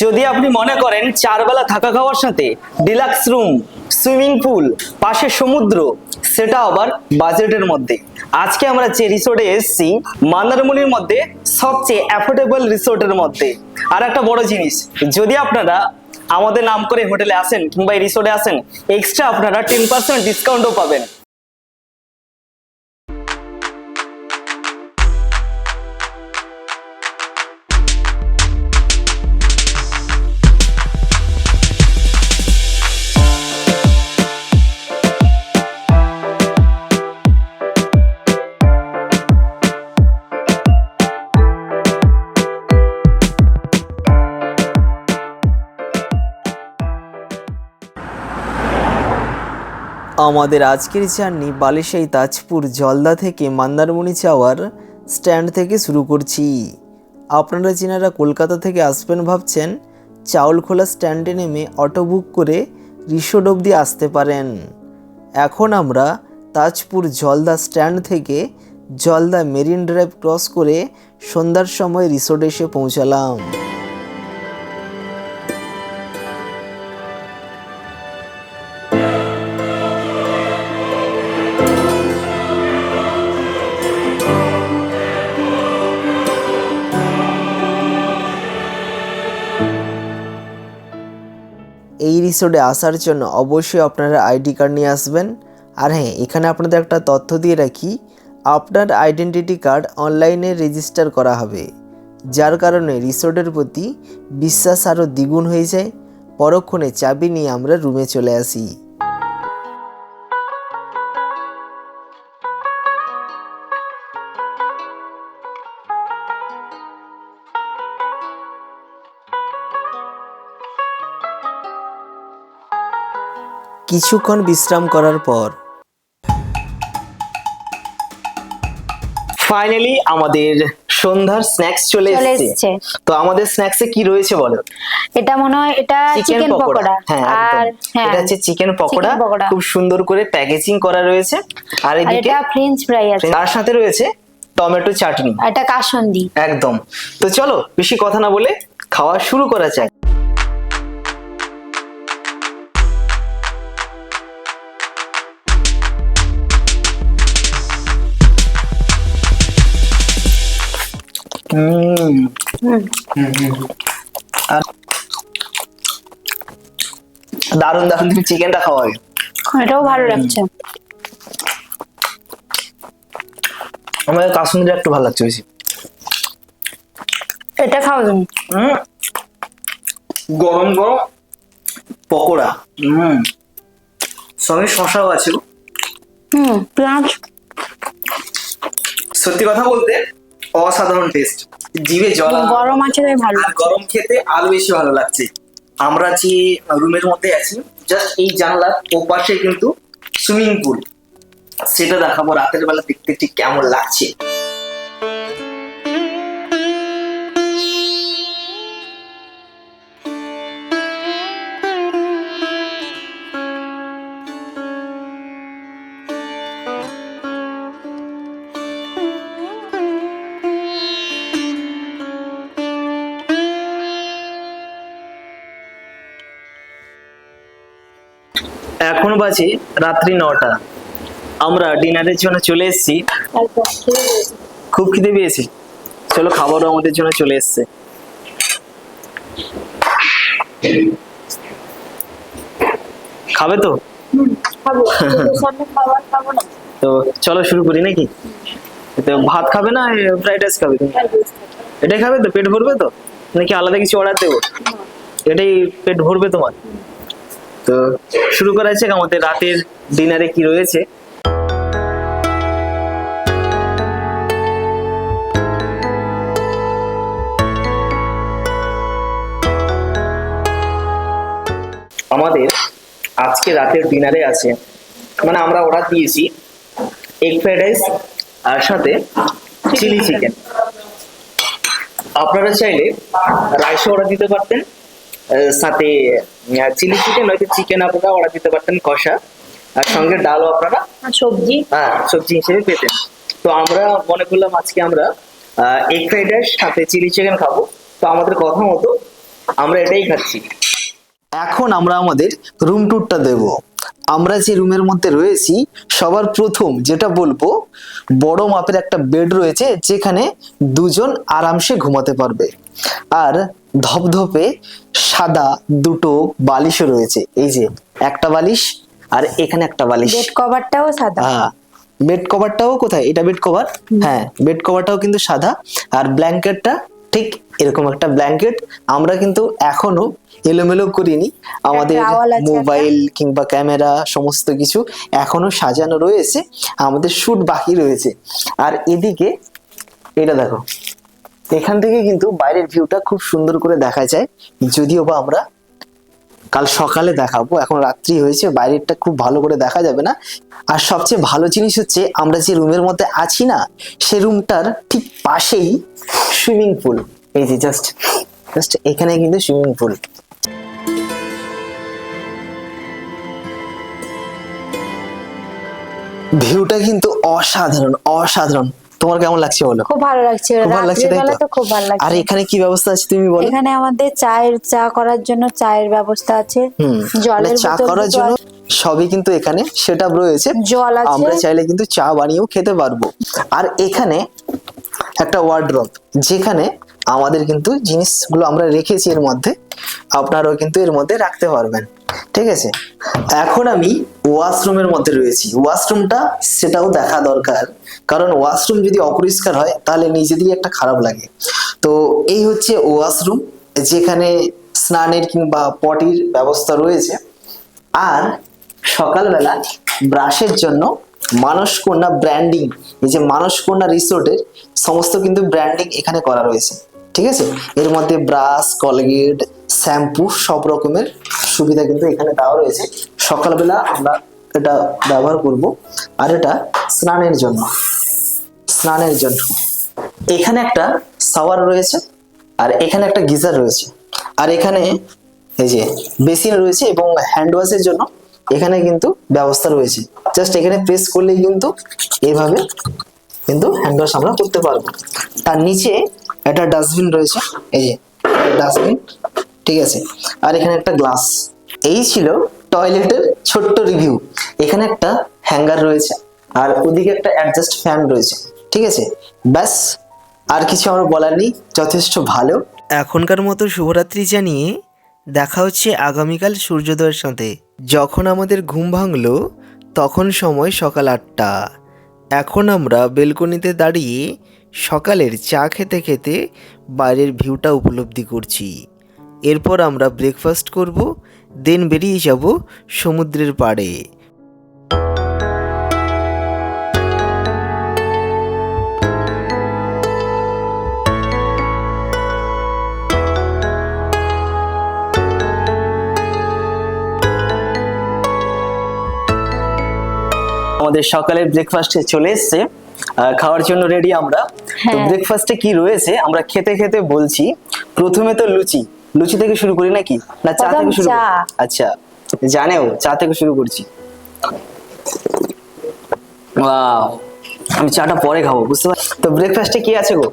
যদি আপনি মনে করেন চারবেলা থাকা খাওয়ার সাথে ডিলাক্স রুম সুইমিং পুল পাশে সমুদ্র, সেটা আবার বাজেটের মধ্যে। আজকে আমরা যে রিসোর্টে এসেছি, মন্দারমণির মধ্যে সবচেয়ে অ্যাফোর্ডেবল রিসোর্টের মধ্যে। আর একটা বড় জিনিস, যদি আপনারা আমাদের নাম করে হোটেলে আসেন কিংবা এই রিসোর্টে আসেন এক্সট্রা আপনারা টেন পার্সেন্ট ডিসকাউন্টও পাবেন। আমাদের আজকের জার্নি বালিশাই তাজপুর জলদা থেকে মন্দারমণি যাওয়ার স্ট্যান্ড থেকে শুরু করছি। আপনারা যিনারা কলকাতা থেকে আসবেন ভাবছেন, চাউলখোলা স্ট্যান্ডে নেমে অটো বুক করে রিসোর্ট অবধি আসতে পারেন। এখন আমরা তাজপুর জলদা স্ট্যান্ড থেকে জলদা মেরিন ড্রাইভ ক্রস করে সন্ধ্যার সময় রিসোর্টে এসে পৌঁছালাম। রিসোর্টে আসার জন্য অবশ্যই আপনারা আইডি কার্ড নিয়ে আসবেন। আর হ্যাঁ এখানে আপনাদের একটা তথ্য দিয়ে রাখি, আপনার আইডেন্টিটি কার্ড অনলাইনে রেজিস্টার করা হবে। যার কারণে রিসোর্টের প্রতি বিশ্বাস আরও দ্বিগুণ হয়ে যায়। পরক্ষণে চাবি নিয়ে আমরা রুমে চলে আসি। কিছুক্ষণ বিশ্রাম করার পর। ফাইনালি আমাদের সন্ধ্যার স্ন্যাক্স চলে এসেছে। তো আমাদের স্ন্যাক্সে কি রয়েছে বলো? এটা মনে হয় এটা চিকেন পকোড়া। হ্যাঁ আর হ্যাঁ এটা হচ্ছে চিকেন পকোড়া। পকোড়া। খুব সুন্দর করে প্যাকেজিং করা রয়েছে। আর এদিকে এটা ফ্রেঞ্চ ফ্রাই আছে। তার সাথে রয়েছে টমেটো চাটনি। আর এটা কাসন্দি। একদম। তো চলো বেশি কথা না বলে খাওয়া শুরু করা যাক। আর দারুণ দারুণ তুমি চিকেনটা এটাও ভালো লাগছে। আমাদের কাশ্মীরটা একটু ভালো লাগছে বেশি। এটা খাও তুমি। গরম গরম পকোড়া। হুম। সঙ্গে শশাও আছে হুম পেঁয়াজ। সত্যি কথা বলতে অসাধারণ টেস্ট জিভে জল গরম আছে ভালো আর গরম খেতে আরও বেশি ভালো লাগছে। আমরা যে রুমের মধ্যে আছি জাস্ট এই জানলার ওপাশে কিন্তু সুইমিং পুল সেটা দেখাবো রাতের বেলা দেখতে ঠিক কেমন লাগছে। এখন বাজে রাত্রি নটা। আমরা ডিনারের জন্য চলে এসেছি। খুব খিদে পেয়েছি। চলো খাবারও আমাদের জন্য চলে এসছে। খাবে তো? তো চলো শুরু করি নাকি? তো ভাত খাবে না ফ্রাইড রাইস খাবে তুমি? এটাই খাবে তো? পেট ভরবে তো? নাকি আলাদা কিছু অর্ডার দেবো? এটাই পেট ভরবে তোমার? তো শুরু করা যাক আমাদের রাতের ডিনারে কি রয়েছে। আমাদের আজকে রাতের ডিনারে আছে মানে আমরা অর্ডার দিয়েছি এগ ফ্রাইড রাইস আর সাথে চিলি চিকেন আপনারা চাইলে রাইসও অর্ডার দিতে পারতেন। সাথে চিলি চিকেন নয়তো চিকেন আপনারা অর্ডার দিতে পারতেন কষা। আর সঙ্গে ডালও আপনারা সবজি। হ্যাঁ সবজি হিসেবে পেতেন। তো আমরা মনে করলাম আজকে আমরা এগ ফ্রাইড রাইস সাথে চিলি চিকেন খাব। তো আমাদের কথা মতো আমরা এটাই খাচ্ছি। এখন আমরা আমাদের রুম ট্যুরটা দেব। আমরা যে রুমের মধ্যে রয়েছি সবার প্রথম যেটা বলব বড় মাপের একটা বেড রয়েছে যেখানে দুজন আরামসে ঘুমাতে পারবে। আর ধপধপে সাদা দুটো বালিশও রয়েছে। এই যে একটা বালিশ আর এখানে একটা বালিশ। বেড কভারটাও সাদা। হ্যাঁ বেড কভারটাও কোথায়? এটা বেড কভার? হ্যাঁ বেড কভারটাও কিন্তু সাদা আর ব্ল্যাঙ্কেটটা ঠিক এরকম একটা ব্ল্যাঙ্কেট। আমরা কিন্তু এখনও এলোমেলো করিনি। আমাদের। মোবাইল কিংবা ক্যামেরা সমস্ত কিছু এখনও সাজানো রয়েছে। আমাদের শুট বাকি রয়েছে। আর এদিকে এটা দেখো এখান থেকে কিন্তু বাইরের ভিউটা খুব সুন্দর করে দেখা যায়। যদিও বা আমরা কাল সকালে দেখাবো, এখন রাত্রি হয়েছে, বাইরেরটা খুব ভালো করে দেখা যাবে না। আর সবচেয়ে ভালো জিনিস হচ্ছে, আমরা যে রুমের মধ্যে আছি না, সে রুমটার ঠিক পাশেই সুইমিং পুল এই যে জাস্ট জাস্ট এখানে কিন্তু সুইমিং পুল ভিউটা কিন্তু অসাধারণ অসাধারণ। তোমার কেমন লাগছে বলো? খুব ভালো লাগছে খুব ভালো লাগছে তাই তো? তো খুব ভালো আর এখানে কি ব্যবস্থা আছে তুমি বলো? এখানে আমাদের চায়ের চা করার জন্য চায়ের ব্যবস্থা আছে। জলের মানে চা করার জন্য সবই কিন্তু এখানে সেটা রয়েছে। জল আছে। আমরা চাইলে কিন্তু চা বানিয়েও খেতে পারব। আর এখানে একটা ওয়ার্ড্রপ যেখানে আমাদের কিন্তু জিনিসগুলো আমরা রেখেছি এর মধ্যে আপনারাও কিন্তু এর মধ্যে রাখতে পারবেন। ঠিক আছে? এখন আমি ওয়াশরুমের মধ্যে রয়েছি। ওয়াশরুমটা সেটাও দেখা দরকার। কারণ ওয়াশরুম যদি অপরিষ্কার হয়, তাহলে নিজেদেরই একটা খারাপ লাগে। তো এই হচ্ছে ওয়াশরুম, যেখানে স্নানের কিংবা পটির ব্যবস্থা রয়েছে। আর সকালবেলা ব্রাশের জন্য মানসকন্যা ব্র্যান্ডিং, এই যে মানসকন্যা রিসোর্টের সমস্ত কিন্তু ব্র্যান্ডিং এখানে করা রয়েছে। ঠিক আছে? এর মধ্যে ব্রাশ, কলগেট শ্যাম্পু, সব রকমের সুবিধা কিন্তু এখানে দেওয়া রয়েছে। সকালবেলা আমরা এটা ব্যবহার করব, আর এটা স্নানের জন্য। স্নানের জন্য। এখানে একটা শাওয়ার রয়েছে, আর এখানে একটা গিজার রয়েছে। আর এখানে এই যে বেসিন রয়েছে এবং হ্যান্ড ওয়াশের জন্য এখানে কিন্তু ব্যবস্থা রয়েছে। জাস্ট এখানে প্রেস করলেই কিন্তু এইভাবে কিন্তু হ্যান্ড ওয়াশ আমরা করতে পারব। তার নিচে একটা ডাস্টবিন রয়েছে, এই যে ডাস্টবিন। ঠিক আছে? আর এখানে একটা গ্লাস এই ছিল টয়লেটের ছোট্ট রিভিউ এখানে একটা হ্যাঙ্গার রয়েছে। আর ওদিকে একটা অ্যাডজাস্ট ফ্যান রয়েছে। ঠিক আছে? ব্যাস, আর কিছু আমার বলার নেই। যথেষ্ট ভালো। এখনকার মতো শুভরাত্রি জানিয়ে দেখা হচ্ছে আগামীকাল সূর্যোদয়ের সাথে। যখন আমাদের ঘুম ভাঙলো, তখন সময় সকাল আটটা। এখন আমরা বেলকনিতে দাঁড়িয়ে সকালের চা খেতে খেতে বাইরের ভিউটা উপলব্ধি করছি। এরপর আমরা ব্রেকফাস্ট করব দেন বেরিয়ে যাব সমুদ্রের পাড়ে। আমাদের সকালের ব্রেকফাস্টে চলে এসছে। খাওয়ার জন্য রেডি আমরা। তো হ্যাঁ। ব্রেকফাস্টে কি রয়েছে আমরা খেতে খেতে বলছি প্রথমে তো লুচি। লুচি থেকে শুরু করি নাকি? না চা থেকে শুরু আচ্ছা জানেও চা থেকে শুরু করছি। আমি চাটা পরে খাব বুঝতে পারছি? তো ব্রেকফাস্টে কি আছে গো?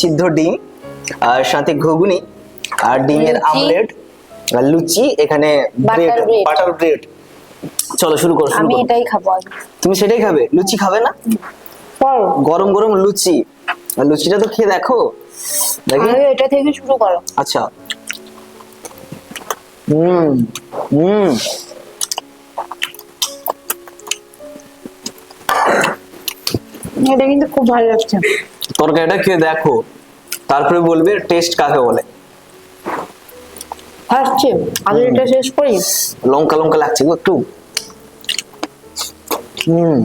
সিদ্ধ ডিম আর সাথে ঘুগনি আর ডিমের। আমলেট আর লুচি এখানে ব্রেড। Butter bread. চলো শুরু করো আমি এটাই খাব তুমি সেটাই খাবে? লুচি খাবে না? গরম গরম লুচি। আর লুচিটা তো খেয়ে দেখো। দেখি। এটা থেকে শুরু করো। আচ্ছা। হুম হুম। এটা কিন্তু খুব ভালো লাগছে। তরকারিটা খেয়ে দেখো। তারপরে বলবে টেস্ট কাকে বলে? আসছে আগে এটা শেষ করি। লঙ্কা লঙ্কা লাগছে গো একটু। হুম।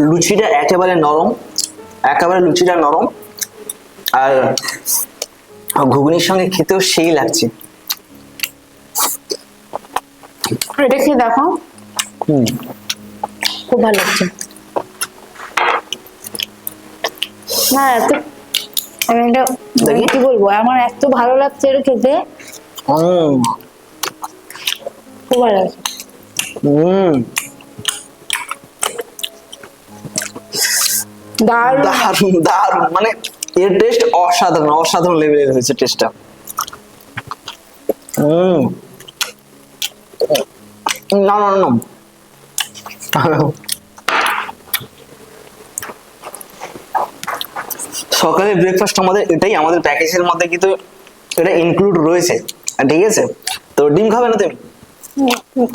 লুচিটা একেবারে নরম একেবারে লুচিটা নরম। আর ঘুগনির সঙ্গে খেতেও সেই লাগছে। এটা খেয়ে দেখো খুব ভালো লাগছে। না এত আমি এটা কি বলব? আমার এত ভালো লাগছে এটা খেতে। খুব ভালো লাগছে। হুম। দারুণ। দারুণ দারুণ। মানে এর টেস্ট অসাধারণ অসাধারণ লেভেলের হয়েছে টেস্টটা হুম না না না সকালের ব্রেকফাস্ট আমাদের এটাই আমাদের প্যাকেজের মধ্যে কিন্তু এটা ইনক্লুড রয়েছে। ঠিক আছে? তো ডিম খাবে না তুমি?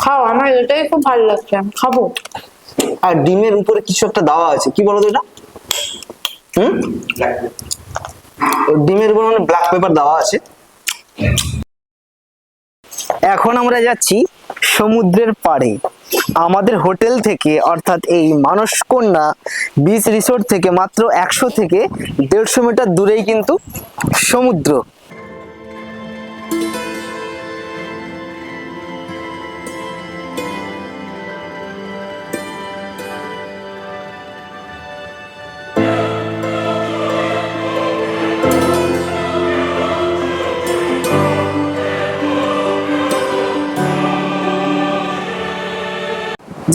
খাও আমার এটাই খুব ভালো লাগছে খাব। আর ডিমের উপরে কিছু একটা দেওয়া আছে কি বলো তো এটা? হুম? ডিমের উপর মানে ব্ল্যাক পেপার দেওয়া আছে। এখন আমরা যাচ্ছি সমুদ্রের পাড়ে। আমাদের হোটেল থেকে, অর্থাৎ এই মানসকন্যা বিচ রিসোর্ট থেকে মাত্র একশো থেকে দেড়শো মিটার দূরেই কিন্তু সমুদ্র।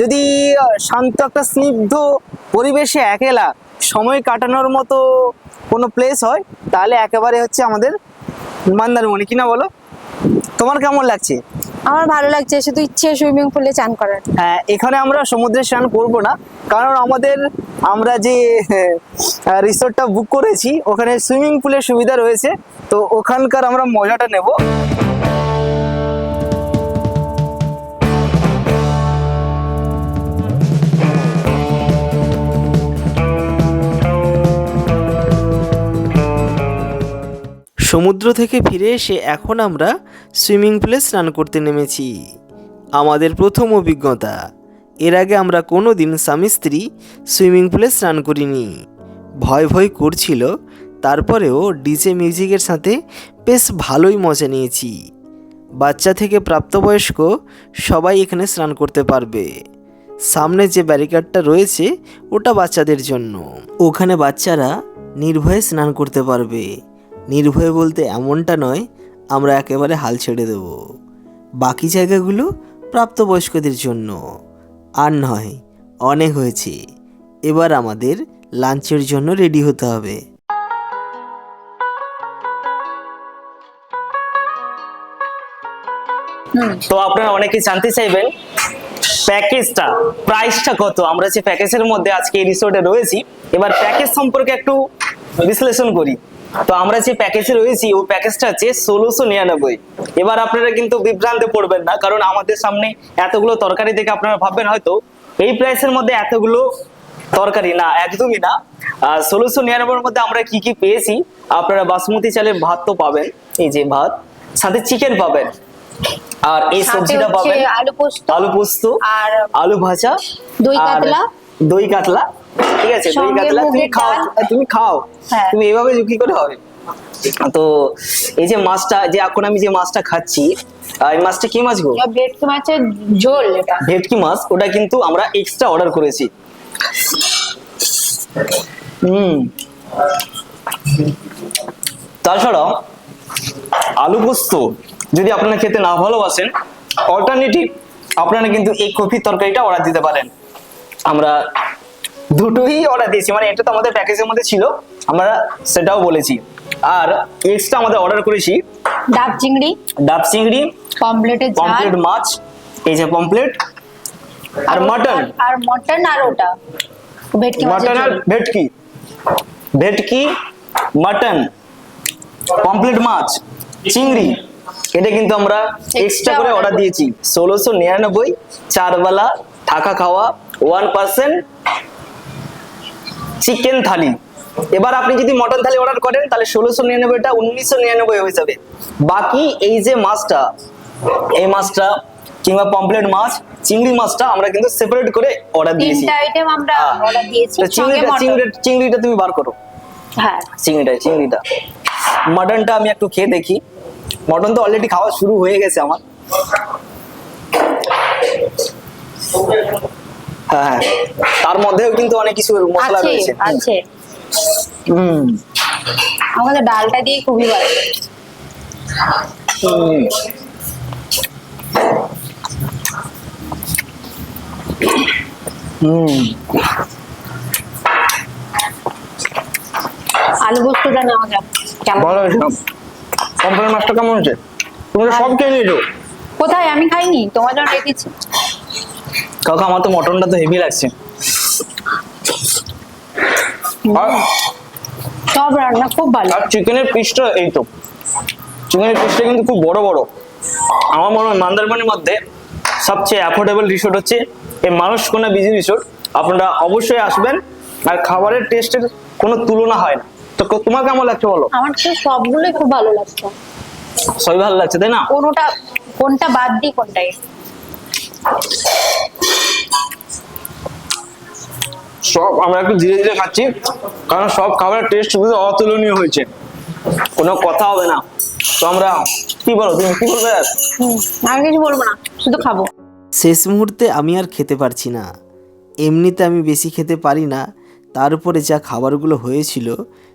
যদি শান্ত একটা স্নিগ্ধ পরিবেশে একেলা সময় কাটানোর মতো কোনো প্লেস হয় তাহলে একেবারে হচ্ছে আমাদের মন্দারমণি কিনা বলো? তোমার কেমন লাগছে? আমার ভালো লাগছে শুধু ইচ্ছে সুইমিং পুলে চান করার। হ্যাঁ এখানে আমরা সমুদ্রে স্নান করব না কারণ আমাদের আমরা যে রিসোর্টটা বুক করেছি ওখানে সুইমিং পুলের সুবিধা রয়েছে তো ওখানকার আমরা মজাটা নেব। সমুদ্র থেকে ফিরে এসে এখন আমরা সুইমিং পুলে স্নান করতে নেমেছি। আমাদের প্রথম অভিজ্ঞতা, এর আগে আমরা কোনো দিন স্বামী স্ত্রী সুইমিং পুলে স্নান করিনি। ভয় ভয় করছিল, তারপরেও ডিজে মিউজিকের সাথে বেশ ভালোই মজা নিয়েছি। বাচ্চা থেকে প্রাপ্তবয়স্ক সবাই এখানে স্নান করতে পারবে। সামনে যে ব্যারিকেডটা রয়েছে, ওটা বাচ্চাদের জন্য। ওখানে বাচ্চারা নির্ভয়ে স্নান করতে পারবে। নির্ভয় বলতে এমনটা নয় আমরা একেবারে হাল ছেড়ে দেব। বাকি জায়গাগুলো প্রাপ্তবয়স্কদের জন্য। আর নয় অনেক হয়েছে। এবার আমাদের লাঞ্চের জন্য রেডি হতে হবে। তো আপনারা অনেকে জানতে চাইবেন প্যাকেজটা প্রাইসটা কত? আমরা যে প্যাকেজের মধ্যে আজকে এই রিসোর্টে রয়েছি এবার প্যাকেজ সম্পর্কে একটু বিশ্লেষণ করি। তো আমরা যে প্যাকেজে রয়েছি ওই প্যাকেজটা হচ্ছে ষোলোশো নিরানব্বই এবার আপনারা কিন্তু বিভ্রান্তে পড়বেন না কারণ আমাদের সামনে এতগুলো তরকারি দেখে আপনারা ভাববেন হয়তো এই প্রাইসের মধ্যে এতগুলো তরকারি না একদমই না ষোলোশো নিরানব্বইয়ের মধ্যে আমরা কি কি পেয়েছি আপনারা বাসমতি চালের ভাত তো পাবেন এই যে ভাত সাথে চিকেন পাবেন আর এই সবজিটা পাবেন আলু পোস্ত আলু পোস্ত আর আলু ভাজা দই কাতলা। দই কাতলা ঠিক আছে দই সঙ্গে কাতলা তুমি খাও তুমি খাও। হ্যাঁ। তুমি কি করে হবে। তো এই যে মাছটা যে এখন আমি যে মাছটা খাচ্ছি এই মাছটা কি মাছ গো? ভেটকি মাছের ঝোল এটা। ভেটকি মাছ ওটা কিন্তু আমরা এক্সট্রা অর্ডার করেছি। হুম। তাছাড়াও আলু পোস্ত যদি আপনারা খেতে না ভালোবাসেন অল্টারনেটিভ আপনারা কিন্তু এই কফির তরকারিটা অর্ডার দিতে পারেন। আমরা দুটোই অর্ডার দিয়েছি। মানে এটা তো আমাদের প্যাকেজের মধ্যে ছিল আমরা সেটাও বলেছি। আর এক্সট্রা আমাদের অর্ডার করেছি ডাব চিংড়ি ডাব চিংড়ি পমপ্লেটের পমপ্লেট মাছ এই যে পমপ্লেট আর মটন আর মটন আর ওটা। ভেটকি মটন আর ভেটকি। ভেটকি মটন পমপ্লেট মাছ চিংড়ি। এটা কিন্তু আমরা এক্সট্রা করে অর্ডার দিয়েছি। ষোলোশো নিরানব্বই চারবেলা থাকা খাওয়া ওয়ান পার্সেন্ট চিকেন থালি। এবার আপনি যদি মটন থালি অর্ডার করেন তাহলে ষোলোশো নিরানব্বইটা উনিশশো নিরানব্বই হয়ে যাবে। বাকি এই যে মাছটা এই মাছটা কিংবা পমপ্লেট মাছ চিংড়ি মাছটা আমরা কিন্তু সেপারেট করে অর্ডার দিয়েছি। তিনটা আইটেম আমরা হ্যাঁ। অর্ডার দিয়েছি চিংড়িটা চিংড়িটা চিংড়িটা তুমি বার করো। হ্যাঁ। চিংড়িটা চিংড়িটা। মটনটা আমি একটু খেয়ে দেখি। মটন তো অলরেডি খাওয়া শুরু হয়ে গেছে আমার। হ্যাঁ হ্যাঁ। তার মধ্যেও কিন্তু অনেক কিছু মশলা রয়েছে। আছে। হুম। আমাদের ডালটা দিয়ে খুবই ভালো। হুম। হুম। আলু পোস্তটা নেওয়া যাক কেমন? ভালো হয়েছে। কোম্পানির মাছটা কেমন হয়েছে? তুমি সব খেয়ে নিয়েছো। কোথায়? আমি খাইনি। তোমার জন্য রেখেছি। কাকা আমার তো মটনটা তো হেভি লাগছে। সব রান্না খুব ভালো। আর চিকেনের পিসটা এই তো। চিকেনের পিসটা কিন্তু খুব বড় বড়। আমার মনে হয় মন্দারমণির মধ্যে সবচেয়ে অ্যাফোর্ডেবল রিসোর্ট হচ্ছে এই মানুষকোনা বিজি রিসোর্ট আপনারা অবশ্যই আসবেন আর খাবারের টেস্টের কোনো তুলনা হয় না। তো তোমার কেমন লাগছে বলো? আমার তো সবগুলোই খুব ভালো লাগছে। সবই ভালো লাগছে তাই না? কোনোটা কোনটা বাদ দিই কোনটাই। সব আমরা একটু ধীরে ধীরে খাচ্ছি কারণ সব খাবারের টেস্ট কিন্তু অতুলনীয় হয়েছে। কোনো কথা হবে না। তো আমরা কি বলো তুমি কি বলবে? কিছু বলব না শুধু খাব। শেষ মুহূর্তে আমি আর খেতে পারছি না। এমনিতে আমি বেশি খেতে পারি না। তার উপরে যা খাবারগুলো হয়েছিল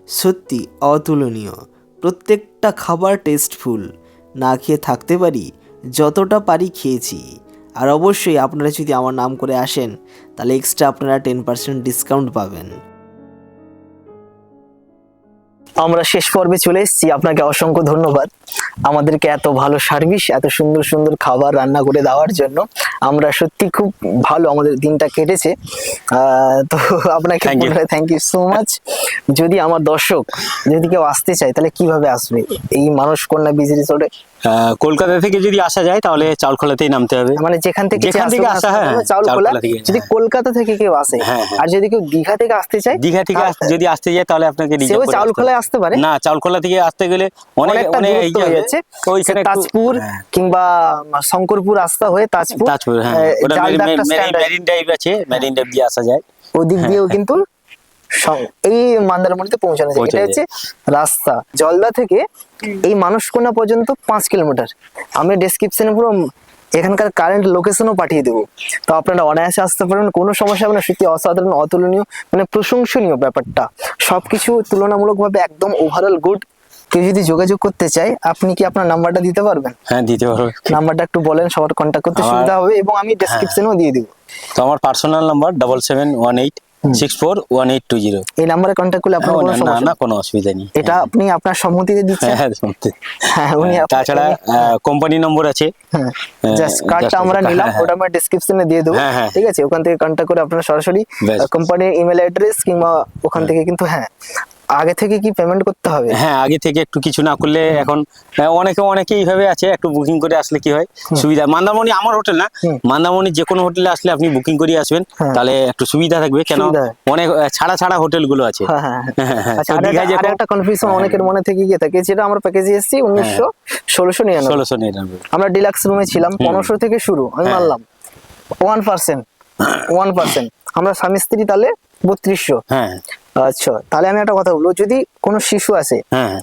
সত্যি অতুলনীয়। প্রত্যেকটা খাবার টেস্টফুল না খেয়ে থাকতে পারি যতটা পারি খেয়েছি। আর অবশ্যই আপনারা যদি আমার নাম করে আসেন, তাহলে এক্সট্রা আপনারা টেন পার্সেন্ট ডিসকাউন্ট পাবেন। আমরা শেষ পর্বে চলে এসেছি। আপনাকে অসংখ্য ধন্যবাদ। আমাদেরকে এত ভালো সার্ভিস এত সুন্দর সুন্দর খাবার রান্না করে দেওয়ার জন্য আমরা সত্যি খুব ভালো আমাদের দিনটা কেটেছে। তো আপনাকে থ্যাংক ইউ সো মাচ যদি আমার দর্শক যদি কেউ আসতে চায় তাহলে কীভাবে আসবে? এই মানুষ কন্যা বিজি রিসোর্টে কলকাতা থেকে যদি আসা যায় তাহলে চালখোলাতেই নামতে হবে। মানে যেখান থেকে যেখান থেকে আসা, হ্যাঁ, চাউল চাউলখোলা যদি হ্যাঁ। কলকাতা থেকে কেউ আসে হ্যাঁ, হ্যাঁ। আর যদি কেউ দীঘা থেকে আসতে চায় দীঘা থেকে যদি আসতে যায় তাহলে আপনাকে চাউলখোলায় আসতে পারে। না চাউলখোলা থেকে আসতে গেলে অনেক অনেক ইয়ে হয়ে। যাচ্ছে তাজপুর হ্যাঁ, কিংবা শঙ্করপুর রাস্তা হয়ে তাজপুর তাজপুর হ্যাঁ। আছে। মেরিন ড্রাইভ আছে মেরিন ড্রাইভ দিয়ে আসা যায়। ওদিক দিয়েও কিন্তু এই মন্দারমণিতে পৌঁছানো যায়। এটা হচ্ছে রাস্তা। জলদা থেকে এই মানুষকোনা পর্যন্ত পাঁচ কিলোমিটার। আমি ডেসক্রিপশনে পুরো এখানকার কারেন্ট লোকেশনও পাঠিয়ে দেবো। তো আপনারা অনায়াসে আসতে পারবেন কোনো সমস্যা হবে না। সত্যি অসাধারণ অতুলনীয় মানে প্রশংসনীয় ব্যাপারটা। সবকিছু তুলনামূলকভাবে একদম ওভারঅল গুড কেউ যদি যোগাযোগ করতে চায় আপনি কি আপনার নাম্বারটা দিতে পারবেন? হ্যাঁ দিতে পারবে। নাম্বারটা একটু বলেন সবার কন্ট্যাক্ট করতে সুবিধা হবে এবং আমি ডেসক্রিপশনেও দিয়ে দিব। তো আমার personal number double seven one eight six four one eight two zero এই নাম্বারে কন্ট্যাক্ট করলে আপনার কোনো না সমস্যা না কোনো অসুবিধা নেই। এটা আপনি আপনার সম্মতিতে দিচ্ছেন। হ্যাঁ, হ্যাঁ। হ্যাঁ উনি হ্যাঁ, তাছাড়া কোম্পানি নম্বর আছে। হ্যাঁ হ্যাঁ, জাস্ট কার্ডটা আমরা নিলাম হ্যাঁ, ওটা আমরা ডেসক্রিপশনে দিয়ে দেবো। হ্যাঁ, হ্যাঁ। ঠিক আছে ওখান থেকে কন্ট্যাক্ট করে আপনারা সরাসরি কোম্পানির ইমেল অ্যাড্রেস কিংবা ওখান থেকে কিন্তু হ্যাঁ আগে থেকে কি পেমেন্ট করতে হবে? হ্যাঁ আগে থেকে একটু কিছু না করলে এখন আহ, অনেকে অনেকে এইভাবে আছে একটু বুকিং করে আসলে কি হয় সুবিধা। মান্দামণি আমার হোটেল না হুম। মান্দামণি যে কোনো হোটেলে আসলে আপনি বুকিং করে আসবেন হ্যাঁ। তাহলে একটু সুবিধা থাকবে। কেন? অনেক ছাড়া ছাড়া হোটেলগুলো আছে। হ্যাঁ হ্যাঁ হ্যাঁ। হ্যাঁ, হ্যাঁ। আচ্ছা আর একটা- কনফিউশন হ্যাঁ, অনেকের মনে থেকে গিয়ে থাকে যেটা আমরা প্যাকেজে এসেছি উনিশশো ষোলোশো নিরানব্বই। ষোলোশো নিরানব্বই। আমরা ডিলাক্স রুমে ছিলাম পনেরোশো থেকে শুরু আমি হ্যাঁ। মানলাম। ওয়ান পার্সেন্ট ওয়ান পার্সেন্ট আমরা স্বামী স্ত্রী তাহলে বত্রিশশো। হ্যাঁ। আচ্ছা তাহলে আমি একটা কথা বলব যদি কোনো শিশু আছে হ্যাঁ।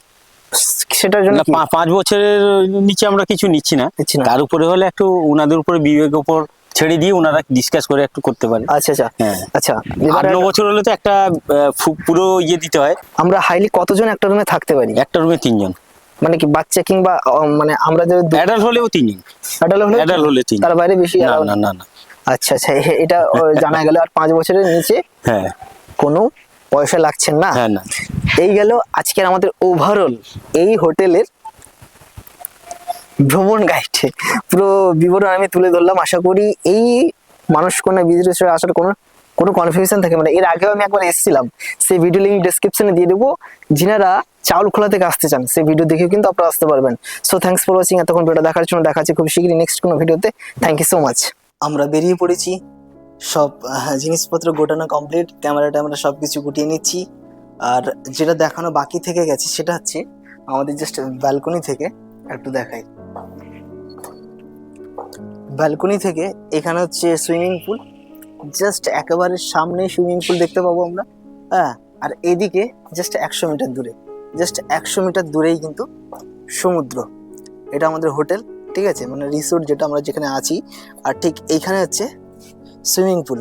সেটার জন্য পাঁচ বছরের নিচে আমরা কিছু নিচ্ছি না। তার উপরে হলে একটু ওনাদের উপরে বিবেকের উপর ছেড়ে দিয়ে ওনারা ডিসকাস করে একটু করতে পারে। আচ্ছা আচ্ছা। হ্যাঁ। আচ্ছা আট ন বছর হলে তো একটা পুরো ইয়ে দিতে হয়। আমরা হাইলি কতজন একটা রুমে থাকতে পারি? একটা রুমে তিনজন। মানে কি বাচ্চা কিংবা মানে আমরা যে অ্যাডাল্ট হলেও তিনজন। অ্যাডাল্ট হলে অ্যাডাল্ট হলে তিনজন। তার বাইরে বেশি না না না। আচ্ছা আচ্ছা এটা জানা গেল আর পাঁচ বছরের নিচে হ্যাঁ। কোনো পয়সা লাগছে না? হ্যাঁ না। এই গেল আজকের আমাদের ওভারঅল এই হোটেলের ভ্রমণ গাইড পুরো বিবরণ আমি তুলে ধরলাম। আশা করি এই মানুষ কোনো বিজনেস আসার কোনো কোনো কনফিউশন থাকে। মানে এর আগেও আমি একবার এসেছিলাম। সেই ভিডিও লিঙ্ক ডেসক্রিপশনে দিয়ে দেবো। যিনারা চাউল খোলা থেকে আসতে চান সেই ভিডিও দেখেও কিন্তু আপনারা আসতে পারবেন। সো থ্যাংকস ফর ওয়াচিং এতক্ষণ ভিডিও দেখার জন্য দেখাচ্ছি। খুব শীঘ্রই নেক্সট কোনো ভিডিওতে থ্যাংক ইউ সো মাচ আমরা বেরিয়ে পড়েছি। সব জিনিসপত্র গোটানো কমপ্লিট ক্যামেরা ট্যামেরা সব কিছু গুটিয়ে নিচ্ছি। আর যেটা দেখানো বাকি থেকে গেছে, সেটা হচ্ছে আমাদের জাস্ট ব্যালকনি থেকে একটু দেখাই। ব্যালকনি থেকে এখানে হচ্ছে সুইমিং পুল জাস্ট একেবারে সামনে সুইমিং পুল দেখতে পাবো আমরা। হ্যাঁ আর এদিকে জাস্ট একশো মিটার দূরে। জাস্ট একশো মিটার দূরেই কিন্তু সমুদ্র। এটা আমাদের হোটেল। ঠিক আছে? মানে রিসোর্ট যেটা আমরা যেখানে আছি আর ঠিক এইখানে হচ্ছে সুইমিং পুল